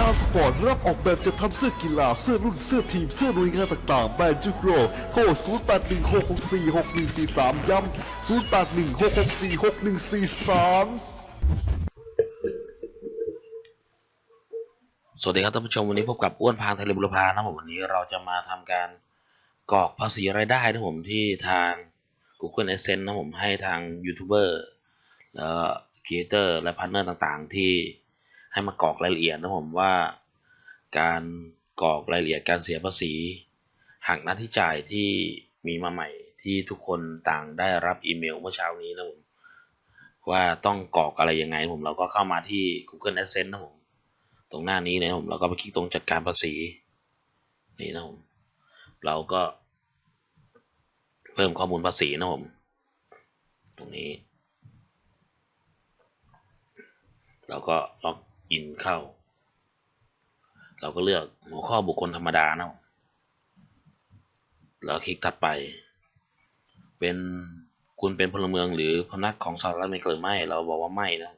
JR Sport รับออกแบบจะทำเสื้อกีฬาเสื้อรุ่นเสื้อทีมเสื้อหน่วยงานต่างๆแบรนด์จุกโรโทร0816646143 ย้ำ0816646143สวัสดีครับท่านผู้ชมวันนี้พบกับอ้วนพางทะเลบุรพานะผมวันนี้เราจะมาทำการกรอกภาษีรายได้นะผมที่ทาง Google Adsense นะผมให้ทางยูทูบเบอร์แล้วครีเอเตอร์และพาร์ทเนอร์ต่างๆ ที่ ให้มากรอกรายละเอียดนะผมว่า การกรอกรายละเอียดการเสียภาษีหักหน้าที่จ่ายที่มีมาใหม่ที่ทุกคนต่างได้รับอีเมลเมื่อเช้านี้นะผมว่าต้องกรอกอะไรยังไงผมเราก็เข้ามาที่ Google Adsense นะผมตรงหน้านี้นะผมเราก็ไปคลิกตรงจัดการภาษีนี่นะผมเราก็ เพิ่มข้อมูลภาษีนะผมตรงนี้ เราก็ล็อก อินเข้า เราก็เลือกหัวข้อบุคคลธรรมดานะแล้วคลิกถัดไป เป็นคุณเป็นพลเมืองหรือพนักของสหรัฐอเมริกาหรือไม่ เราบอกว่าไม่นะ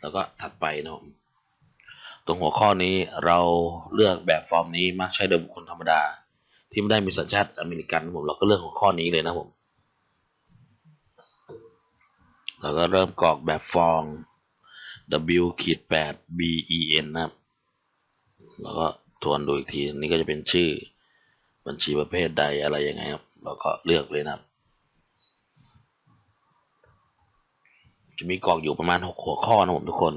แล้วก็ถัดไปนะตรงหัวข้อนี้เราเลือกแบบฟอร์มนี้มักใช้โดยบุคคลธรรมดา ที่ไม่ได้มีสัญชาติอเมริกันผมเราก็เลือกหัวข้อนี้เลยนะผมเราก็เริ่มกรอกแบบฟอร์ม W ขีด8 B E N นะครับแล้วก็ทวนดูอีกที นี่ก็จะเป็นชื่อ บัญชีประเภทใดอะไรยังไงครับเราก็เลือกเลยนะครับ จะมีกรอกอยู่ประมาณหกหัวข้อนะผมทุกคน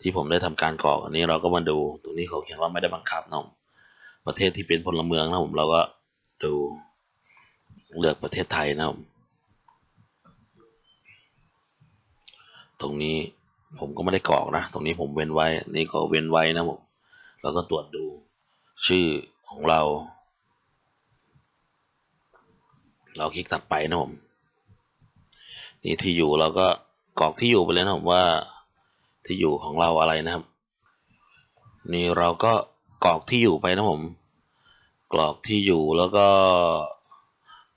ที่ผมได้ทำการกรอกอันนี้เราก็มาดูตรงนี้เขาเขียนว่าไม่ได้บังคับนะผมประเทศที่เป็นพลเมืองนะผมเราก็ดูเลือกประเทศไทยนะผมตรงนี้ ผมก็ไม่ได้กรอกนะ ตรงนี้ผมเว้นไว้ นี่ก็เว้นไว้นะผมเราก็ตรวจดูชื่อของเรา เราคลิกถัดไปนะผมนี่ที่อยู่เราก็กรอกที่อยู่ไปเลยนะผมว่าที่อยู่ของเราอะไรนะครับ นี่เราก็กรอกที่อยู่ไปนะผมกรอกที่อยู่แล้วก็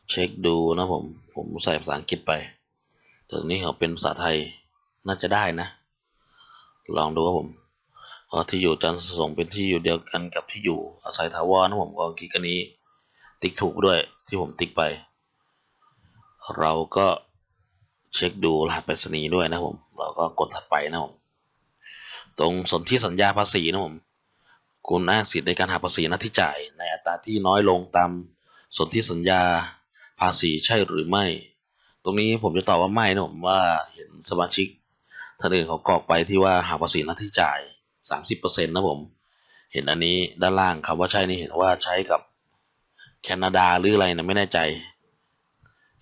เช็คดูนะผม ผมใส่ภาษาอังกฤษไปตรงนี้เขาเป็นภาษาไทยน่าจะได้นะ ลองดูครับผมที่อยู่จันทร์ส่งเป็นที่อยู่เดียวกันกับที่อยู่อาศัยถาวรนะผมก็คลิกอันนี้ ติ๊กถูกด้วยที่ผมติ๊กไป เราก็เช็คดูรหัสไปรษณีย์ด้วยนะผมเราก็กดถัดไปนะผมตรงสนธิสัญญาภาษีนะผมคุณอ้างสิทธิ์ในการหักภาษีหน้าที่จ่าย ในอัตราที่น้อยลงตามสนธิสัญญาภาษีใช่หรือไม่ ตรงนี้ผมจะตอบว่าไม่นะผมว่าเห็นสมาชิก ท่านอื่นเขากรอกไปที่ว่าหักภาษีหน้าที่จ่าย 30%นะผม เห็นอันนี้ด้านล่างคำว่าใช่นี่เห็นว่าใช้กับแคนาดาหรืออะไรนะไม่แน่ใจ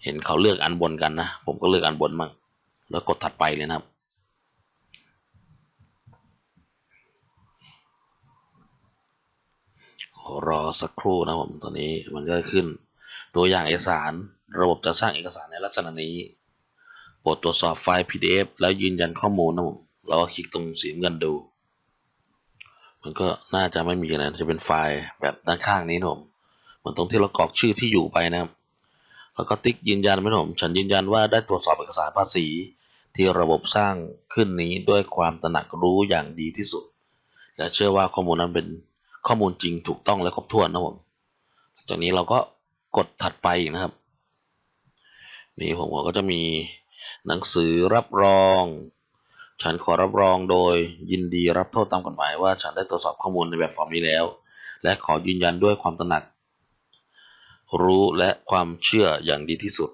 เห็นเขาเลือกอันบนกันนะ ผมก็เลือกอันบนมั่งแล้วกดถัดไปเลยนะครับรอสักครู่นะผมตอนนี้มันก็ขึ้นตัวอย่างเอกสาร ระบบจะสร้างเอกสารในลักษณะนี้ ปรดตรวจสอบไฟล์ PDF แล้วยืนยันข้อมูลนะผมเราก็คลิกตรงสีเงินดู มันก็น่าจะไม่มีนะจะเป็นไฟล์แบบด้านข้างนี้นะผมเหมือนตรงที่เรากรอกชื่อที่อยู่ไปนะครับ แล้วก็ติ๊กยืนยันไหมนะผมฉันยืนยันว่าได้ตรวจสอบเอกสารภาษี ที่ระบบสร้างขึ้นนี้ด้วยความตระหนักรู้อย่างดีที่สุด และเชื่อว่าข้อมูลนั้นเป็นข้อมูลจริงถูกต้องและครบถ้วนนะผมจากนี้เราก็กดถัดไปนะครับ นี่ผมก็จะมี หนังสือรับรอง ฉันขอรับรองโดยยินดีรับโทษตามกฎหมายว่าฉันได้ตรวจสอบข้อมูลในแบบฟอร์มนี้แล้ว และขอยืนยันด้วยความตระหนัก รู้และความเชื่ออย่างดีที่สุด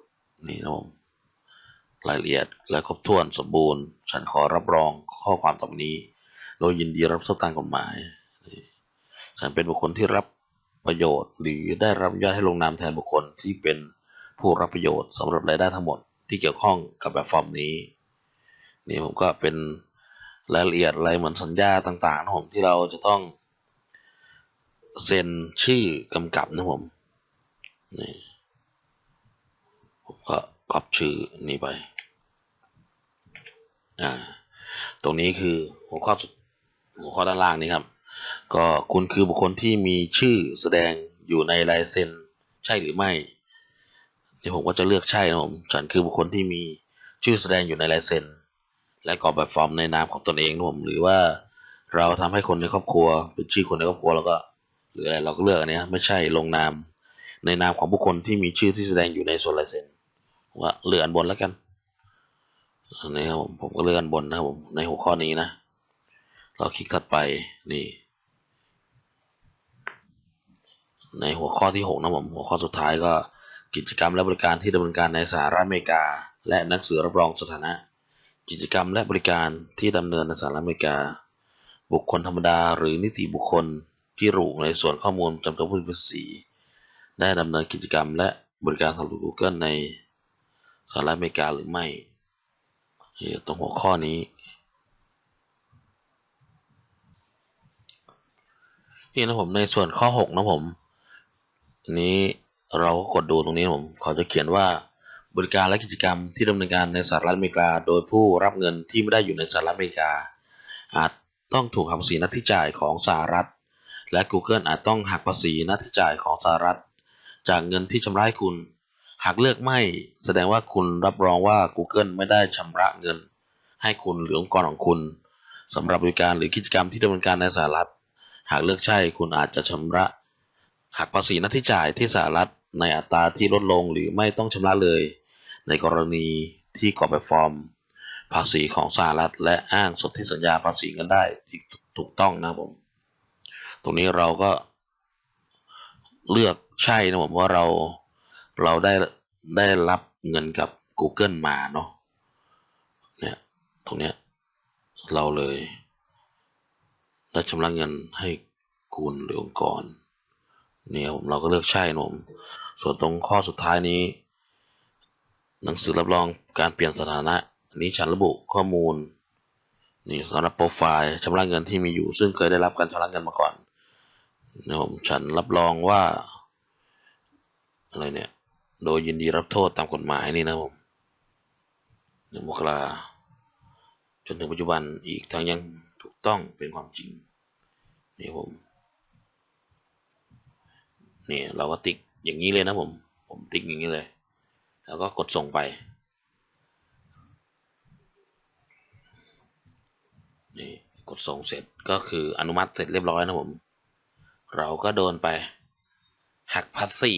นี่นะผมรายละเอียดและครบถ้วนสมบูรณ์ ฉันขอรับรองข้อความต่อไปนี้ โดยยินดีรับโทษตามกฎหมาย ฉันเป็นบุคคลที่รับประโยชน์ หรือได้รับอนุญาตให้ลงนามแทนบุคคลที่เป็นผู้รับประโยชน์สำหรับรายได้ทั้งหมด ที่เกี่ยวข้องกับแบบฟอร์มนี้ นี่ผมก็เป็นรายละเอียดอะไรเหมือนสัญญาต่างๆนะผมที่เราจะต้องเซ็นชื่อกำกับนะผมนี่ผมก็ก๊อปชื่อนี้ไปอ่าตรงนี้คือหัวข้อสุดหัวข้อด้านล่างนี้ครับ ก็คุณคือบุคคลที่มีชื่อแสดงอยู่ในลายเซ็นใช่หรือไม่ นี่ผมก็จะเลือกใช่นะผมฉันคือบุคคลที่มีชื่อแสดงอยู่ในลายเซ็นและกรอกแบบฟอร์มในนามของตนเองนะผมหรือว่าเราทำให้คนในครอบครัวเป็นชื่อคนในครอบครัวแล้วก็หรืออะไรเราก็เลือกอันนี้ไม่ใช่ลงนาม ในนามของบุคคลที่มีชื่อที่แสดงอยู่ในส่วนลายเซ็นว่าเลือกอันบนแล้วกันอันนี้ครับผมผมก็เลือกอันบนนะครับผมในหัวข้อนี้นะ เราคลิกถัดไปนี่ ในหัวข้อที่หกนะผมหัวข้อสุดท้ายก็ กิจกรรมและบริการที่ดำเนินการในสหรัฐอเมริกา และหนังสือรับรองสถานะ กิจกรรมและบริการที่ดำเนินในสหรัฐอเมริกา บุคคลธรรมดาหรือนิติบุคคลที่ระบุในส่วนข้อมูลจำกัดผู้ภาษีได้ดำเนินกิจกรรมและบริการสำหรับ Google ในสหรัฐอเมริกาหรือไม่ตรงหัวข้อนี้นี่นะผมในส่วนข้อ 6 นะผมอันนี้ เราก็กดดูตรงนี้ผมเขาจะเขียนว่าบริการและกิจกรรมที่ดำเนินการในสหรัฐอเมริกา โดยผู้รับเงินที่ไม่ได้อยู่ในสหรัฐอเมริกา อาจต้องถูกหักภาษีน้าที่จ่ายของสหรัฐ และ Google อาจต้องหักภาษีน้าที่จ่ายของสหรัฐ จากเงินที่ชำระให้คุณ หากเลือกไม่ แสดงว่าคุณรับรองว่า Google ไม่ได้ชำระเงิน ให้คุณหรือองค์กรของคุณสำหรับบริการหรือกิจกรรมที่ดำเนินการในสหรัฐ หากเลือกใช่คุณอาจจะชำระหักภาษีน้าที่จ่ายที่สหรัฐ ในอัตราที่ลดลงหรือไม่ต้องชำระเลย ในกรณีที่กรอแบบฟอร์ม ภาษีของสหรัฐ และอ้างสนธิสัญญาภาษีเงินได้ที่ถูกต้องนะผม ตรงนี้เราก็เลือกใช่นะผมว่าเราเราได้ได้รับเงินกับ Google มาเนาะเนี่ยตรงเนี้ยเราเลยได้ชำระเงินให้คุณหรือองค์กร เนี่ยผมเราก็เลือกใช่นะผมส่วนตรงข้อสุดท้ายนี้ หนังสือรับรองการเปลี่ยนสถานะนนี้ฉันระบุข้อมูลนี่สำหรับโปรไฟล์ชำระเงินที่มีอยู่ ซึ่งเคยได้รับการชำระเงินมาก่อนนะผมฉันรับรองว่าอะไรเนี่ยโดยยินดีรับโทษตามกฎหมายนี่นะผมหนึ่งมกราจนถึงปัจจุบันอีกทั้งยังถูกต้องเป็นความจริงนี่ผม นี่เราก็ติ๊กอย่างนี้เลยนะผม ผมติ๊กอย่างนี้เลย แล้วก็กดส่งไปนี่กดส่งเสร็จก็คืออนุมัติเสร็จเรียบร้อยนะผม เราก็โดนไป หักภาษี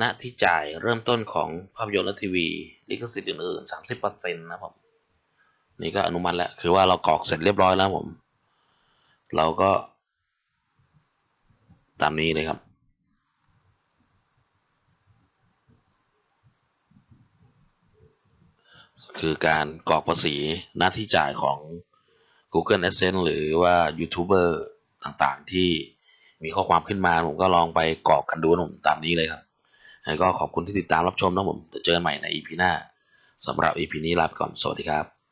ณที่จ่ายเริ่มต้นของภาพยนตร์และทีวีลิขสิทธิ์อื่นๆสามสิบเปอร์เซ็นต์นะผม นี่ก็อนุมัติแล้ว คือว่าเรากรอกเสร็จเรียบร้อยแล้วผม เราก็ ตามนี้เลยครับ คือการกรอกภาษีหน้าที่จ่ายของ Google Adsense หรือว่ายูทูบเบอร์ต่างๆ ที่มีข้อความขึ้นมาผมก็ลองไปกรอกกันดูนะผมตามนี้เลยครับแล้วก็ขอบคุณที่ติดตามรับชมนะผมจะเจอกันใหม่ใน EP หน้าสำหรับ EP นี้ลาไปก่อน สวัสดีครับ